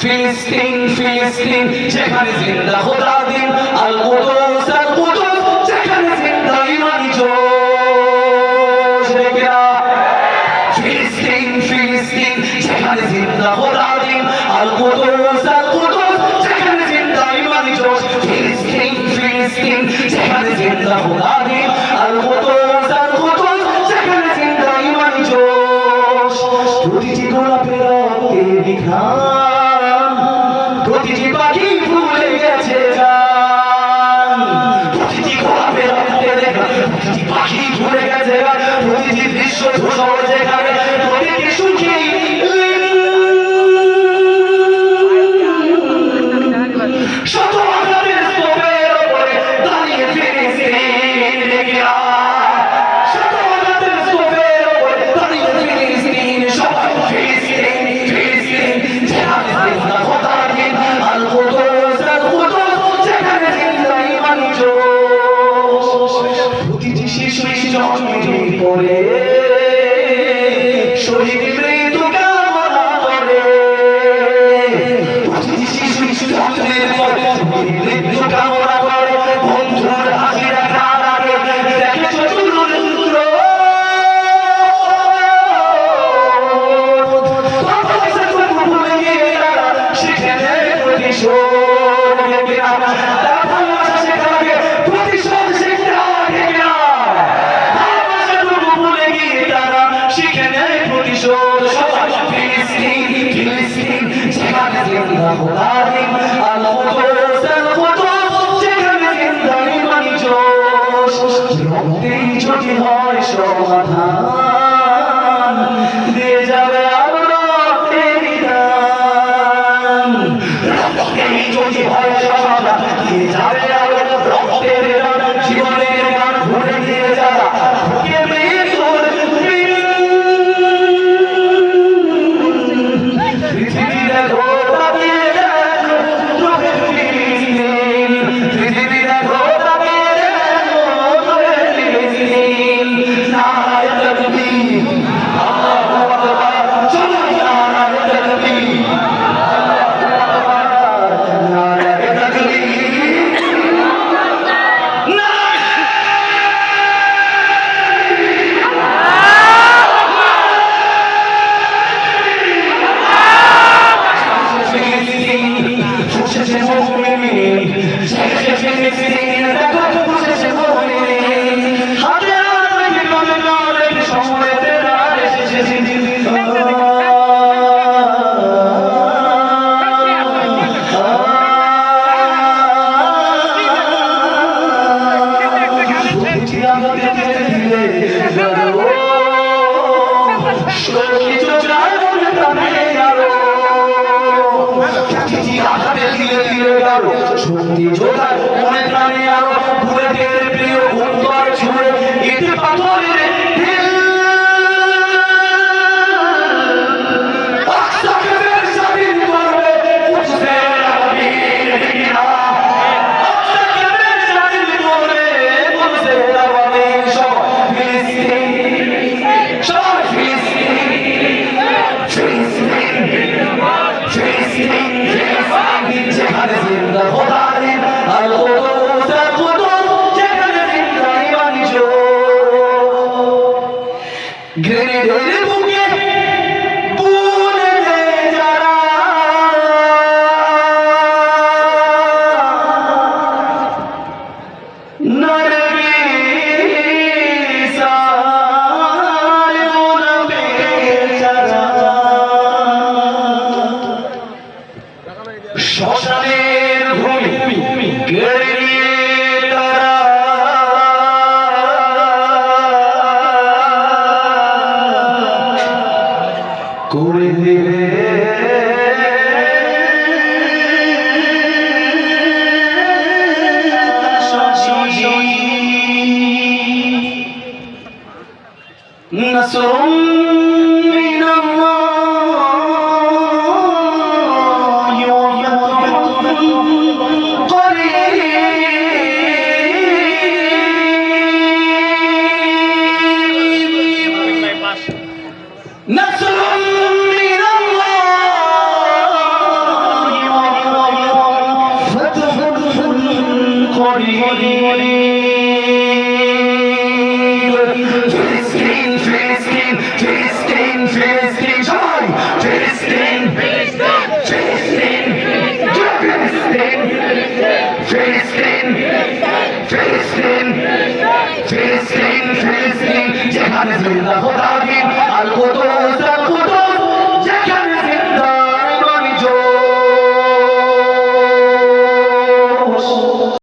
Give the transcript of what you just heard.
ফিলিস্তিন ফিলিস্তিন, যেখানে জিন্দা খোদা দিন আল কুদুস আল কুদুস যেখানে জিন্দা ইমানি জোশ দেখেরা ফিলিস্তিন ফিলিস্তিন, যেখানে জিন্দা খোদা দিন আল কুদুস আল কুদুস যেখানে জিন্দা ইমানি জোশ, ফিলিস্তিন ফিলিস্তিন, যেখানে জিন্দা খোদা প্রতিটি শিশু জন্মের পরে শহীদ la দিলে কিছু ধীরে শক্তি যোগার মনে প্রাণে আরও ঘুরে Yeah. passou. Justin, Justin, Justin, Justin, Justin, Justin, Justin, Justin. Filistin, Filistin, Filistin, Filistin, Filistin,